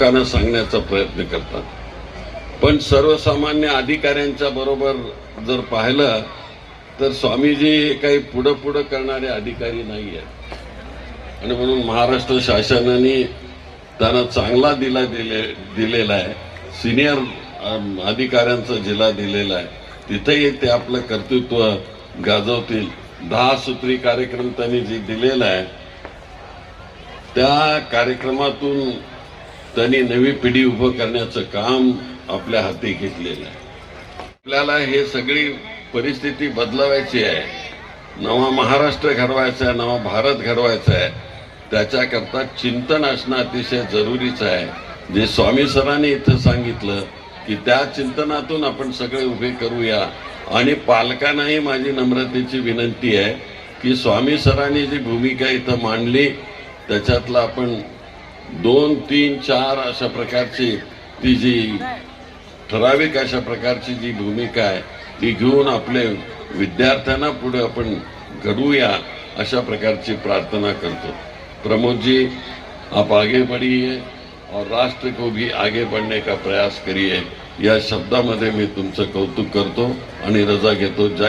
लोकांना सांगण्याचा प्रयत्न करतात. पण सर्वसामान्य अधिकाऱ्यांच्या बरोबर जर पाहिलं तर स्वामीजी हे काही पुढं पुढं करणारे अधिकारी नाही आहेत आणि म्हणून महाराष्ट्र शासनाने त्यांना चांगला दिला दिले दिलेला आहे. सिनियर अधिकाऱ्यांचा जिल्हा दिलेला आहे. तिथेही ते आपलं कर्तृत्व गाजवतील. दहा सूत्री कार्यक्रम त्यांनी जे दिलेला आहे त्या कार्यक्रमातून त्यांनी नवी पिढी उभं करण्याचं काम आपल्या हाती घेतलेलं आहे. आपल्याला हे सगळी परिस्थिती बदलवायची आहे. नवा महाराष्ट्र घडवायचा आहे नवा भारत घडवायचा आहे. त्याच्याकरता चिंतन असणं अतिशय जरुरीचं आहे. जे स्वामी सरांनी इथं सांगितलं की त्या चिंतनातून आपण सगळे उभे करूया. आणि पालकांनाही माझी नम्रतेची विनंती आहे की स्वामी सरांनी जी भूमिका इथं मांडली त्याच्यातलं आपण दोन तीन चार अशा प्रकारची ती जी ठराविक अशा प्रकारची जी भूमिका आहे ती घेऊन आपले विद्यार्थ्यांना पुढे आपण घडूया अशा प्रकारची प्रार्थना करतो. प्रमोद जी आप आगे बढ़िए और राष्ट्र को भी आगे बढ़ने का प्रयास करिए. या शब्दामध्ये मी तुमचं कौतुक करतो आणि रजा घेतो. जय